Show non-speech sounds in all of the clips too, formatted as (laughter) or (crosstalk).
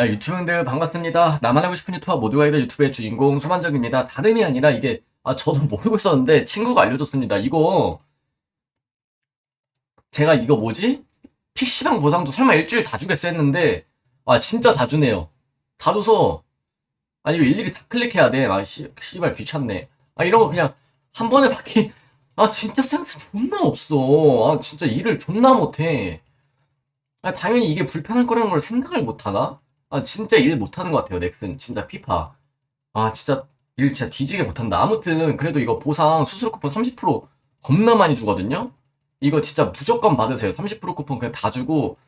아, 유튜브분들 반갑습니다. 나만 하고 싶은 유튜버 모두가 이다 유튜브의 주인공 소만정입니다. 다름이 아니라 이게 아 저도 모르고 있었는데 친구가 알려줬습니다. 이거 제가 이거 뭐지? PC방 보상도 설마 일주일 다 주겠어 했는데 아 진짜 다 주네요. 다 줘서 아 이거 일일이 다 클릭해야 돼. 아 씨, 씨발 귀찮네. 아 이런 거 그냥 한 번에 받기 아 진짜 센스 존나 없어. 아 진짜 일을 존나 못해. 아 당연히 이게 불편할 거라는 걸 생각을 못하나? 아 진짜 일 못하는 것 같아요 넥슨. 진짜 피파. 아 진짜 일 진짜 뒤지게 못한다. 아무튼 그래도 이거 보상 수수료 쿠폰 30% 겁나 많이 주거든요? 이거 진짜 무조건 받으세요. 30% 쿠폰 그냥 다 주고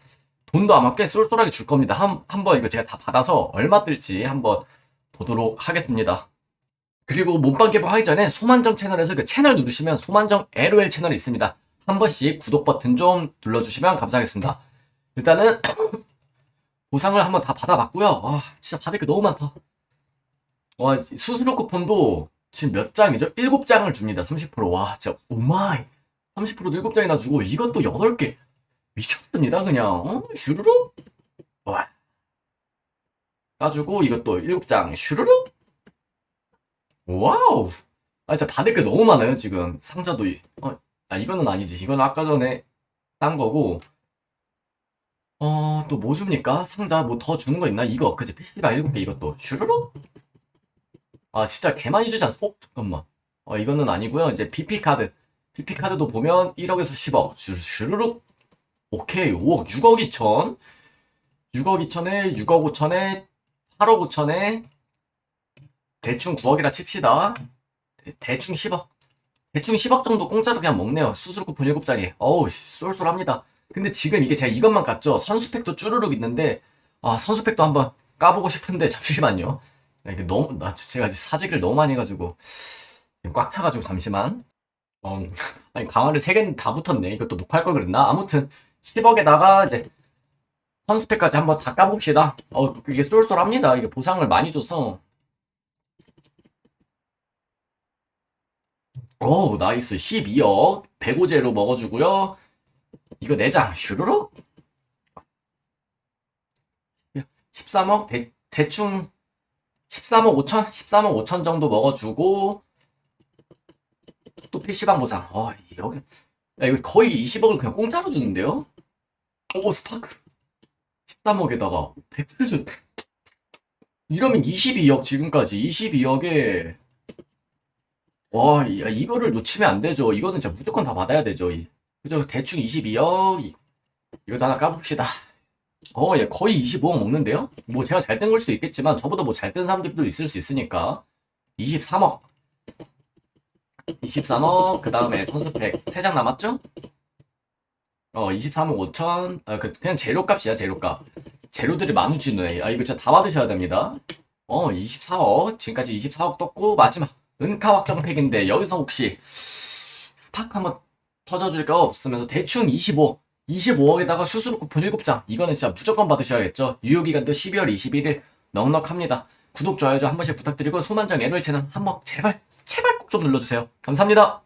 돈도 아마 꽤 쏠쏠하게 줄 겁니다. 한, 한번 이거 제가 다 받아서 얼마 뜰지 한번 보도록 하겠습니다. 그리고 몸빵 개봉하기 전에 소만정 채널에서 그 채널 누르시면 소만정 LOL 채널이 있습니다. 한 번씩 구독 버튼 좀 눌러주시면 감사하겠습니다. 일단은 보상을 한번 다 받아봤고요. 와, 진짜 받을 게 너무 많다. 와, 수수료 쿠폰도 지금 몇 장이죠? 7장을 줍니다. 30%. 와, 진짜 오마이. 30%도 7장이나 주고 이것도 8개. 미쳤습니다. 그냥. 어? 슈르륵? 와. 까주고 이것도 7장. 슈르륵? 와우. 아, 진짜 받을 게 너무 많아요, 지금. 상자도. 이- 어, 아, 이거는 아니지. 이건 아까 전에 딴 거고. 어, 또 뭐 줍니까? 상자 뭐 더 주는 거 있나? 이거, 그지? PC방 7개 이것도. 슈르륵? 아, 진짜 개 많이 주지 않습? 어, 잠깐만. 어, 이거는 아니고요. 이제 BP카드. BP카드도 보면 1억에서 10억. 슈, 슈르륵? 오케이. 5억, 6억 2천. 6억 2천에, 6억 5천에, 8억 5천에, 대충 9억이라 칩시다. 대, 대충 10억. 대충 10억 정도 공짜로 그냥 먹네요. 수수료 쿠폰 7장에. 어우, 씨, 쏠쏠합니다. 근데 지금 이게 제가 이것만 갔죠. 선수팩도 쭈르륵 있는데, 아, 선수팩도 한번 까보고 싶은데, 잠시만요. 야, 이게 너무, 나, 제가 사재기를 너무 많이 해가지고, 꽉 차가지고, 잠시만. 어, (laughs) 아니, 강화를 3개는 다 붙었네. 이것도 녹화할 걸 그랬나? 아무튼, 10억에다가, 이제, 선수팩까지 한번 다 까봅시다. 어, 이게 쏠쏠합니다. 이게 보상을 많이 줘서. 오, 나이스. 12억. 105제로 먹어주고요. 이거 4장 슈르륵 13억 대, 대충 13억 5천 13억 5천 정도 먹어주고 또 PC방 보상 어 여기 야 이거 거의 20억을 그냥 공짜로 주는데요? 오 스파크. 13억에다가 100을 줘 이러면 22억 지금까지. 22억에. 와 야, 이거를 놓치면 안 되죠. 이거는 진짜 무조건 다 받아야 되죠 이. 그죠? 대충 22억. 이것도 하나 까봅시다. 어, 얘 거의 25억 먹는데요? 뭐 제가 잘뜬걸 수도 있겠지만 저보다 뭐잘뜬 사람들도 있을 수 있으니까 23억. 23억. 그 다음에 선수팩 3장 남았죠? 어, 23억 5천. 아, 그 그냥 재료값이야, 재료값. 재료들이 많이 주네. 아, 이거 진짜 다 받으셔야 됩니다. 어, 24억. 지금까지 24억 떴고 마지막 은카 확정팩인데 여기서 혹시 스파크 한번 터져줄 거 없으면서 대충 25, 25억에다가 수수료 쿠폰 7장. 이거는 진짜 무조건 받으셔야겠죠. 유효기간도 12월 21일 넉넉합니다. 구독, 좋아요 좀한 번씩 부탁드리고 소만장 애널 채널 한번 제발, 제발 꼭 좀 눌러주세요. 감사합니다.